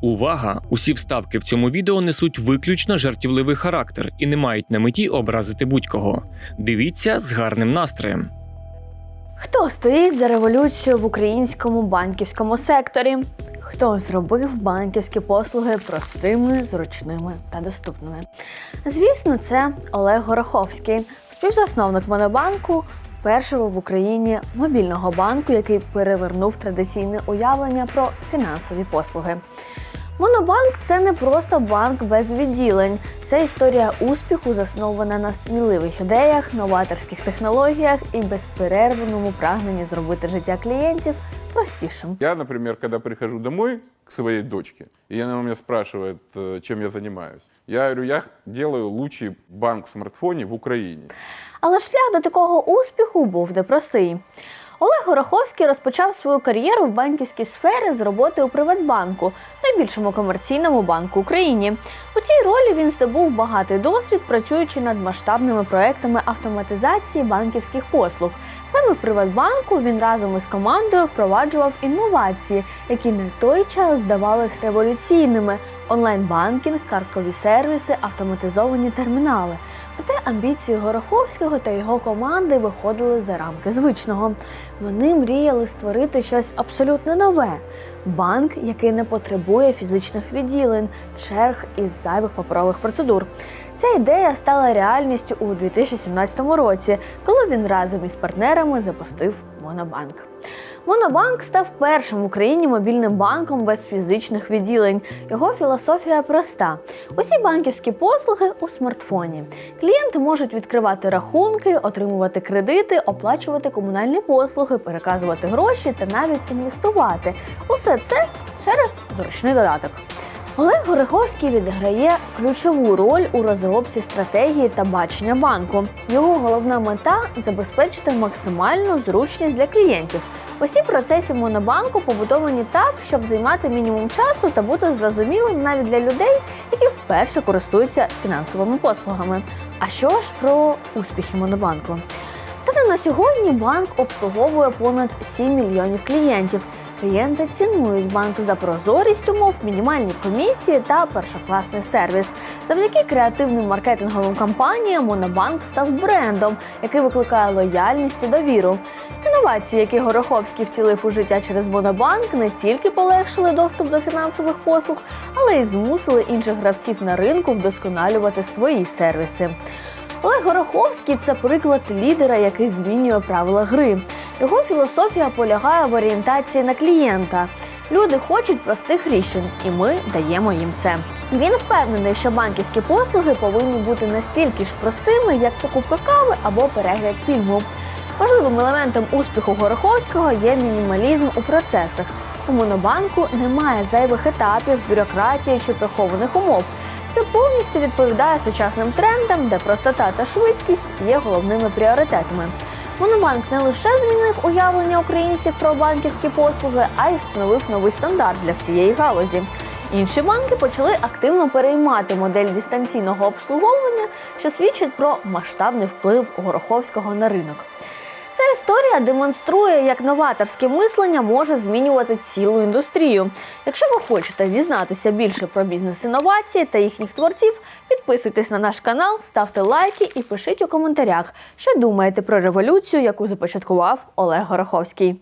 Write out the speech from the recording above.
Увага! Усі вставки в цьому відео несуть виключно жартівливий характер і не мають на меті образити будь-кого. Дивіться з гарним настроєм. Хто стоїть за революцію в українському банківському секторі? Хто зробив банківські послуги простими, зручними та доступними? Звісно, це Олег Гороховський, співзасновник Монобанку, першого в Україні мобільного банку, який перевернув традиційне уявлення про фінансові послуги. Монобанк це не просто банк без відділень. Це історія успіху, заснована на сміливих ідеях, новаторських технологіях і безперервному прагненні зробити життя клієнтів простішим. Я, например, когда прихожу домой к своей дочке, и она у меня спрашивает, чем я занимаюсь, я говорю, я делаю лучший банк в смартфоне в Украине. Але шлях до такого успіху був непростий. Олег Гороховський розпочав свою кар'єру в банківській сфері з роботи у Приватбанку, найбільшому комерційному банку Україні. У цій ролі він здобув багатий досвід, працюючи над масштабними проектами автоматизації банківських послуг. Саме в Приватбанку він разом із командою впроваджував інновації, які на той час здавались революційними: онлайн-банкінг, карткові сервіси, автоматизовані термінали. Проте амбіції Гороховського та його команди виходили за рамки звичного. Вони мріяли створити щось абсолютно нове банк, який не потребує фізичних відділень, черг із зайвих паперових процедур. Ця ідея стала реальністю у 2017 році, коли він разом із партнерами запустив Монобанк. Монобанк став першим в Україні мобільним банком без фізичних відділень. Його філософія проста: усі банківські послуги у смартфоні. Клієнти можуть відкривати рахунки, отримувати кредити, оплачувати комунальні послуги, переказувати гроші та навіть інвестувати. Усе це через зручний додаток. Олег Гориховський відіграє ключову роль у розробці стратегії та бачення банку. Його головна мета забезпечити максимальну зручність для клієнтів. Усі процеси монобанку побудовані так, щоб займати мінімум часу та бути зрозумілим навіть для людей, які вперше користуються фінансовими послугами. А що ж про успіхи монобанку? Станом на сьогодні банк обслуговує понад 7 мільйонів клієнтів. Клієнти цінують банк за прозорість умов, мінімальні комісії та першокласний сервіс. Завдяки креативним маркетинговим кампаніям Монобанк став брендом, який викликає лояльність і довіру. Інновації, які Гороховський втілив у життя через Монобанк, не тільки полегшили доступ до фінансових послуг, але й змусили інших гравців на ринку вдосконалювати свої сервіси. Олег Гороховський це приклад лідера, який змінює правила гри. Його філософія полягає в орієнтації на клієнта. Люди хочуть простих рішень, і ми даємо їм це. Він впевнений, що банківські послуги повинні бути настільки ж простими, як покупка кави або перегляд фільму. Важливим елементом успіху Гороховського є мінімалізм у процесах. У монобанку немає зайвих етапів, бюрократії чи прихованих умов. Це повністю відповідає сучасним трендам, де простота та швидкість є головними пріоритетами. Монобанк не лише змінив уявлення українців про банківські послуги, а й встановив новий стандарт для всієї галузі. Інші банки почали активно переймати модель дистанційного обслуговування, що свідчить про масштабний вплив Гороховського на ринок. Ця історія демонструє, як новаторське мислення може змінювати цілу індустрію. Якщо ви хочете дізнатися більше про бізнес-інновації та їхніх творців, підписуйтесь на наш канал, ставте лайки і пишіть у коментарях, що думаєте про революцію, яку започаткував Олег Гороховський.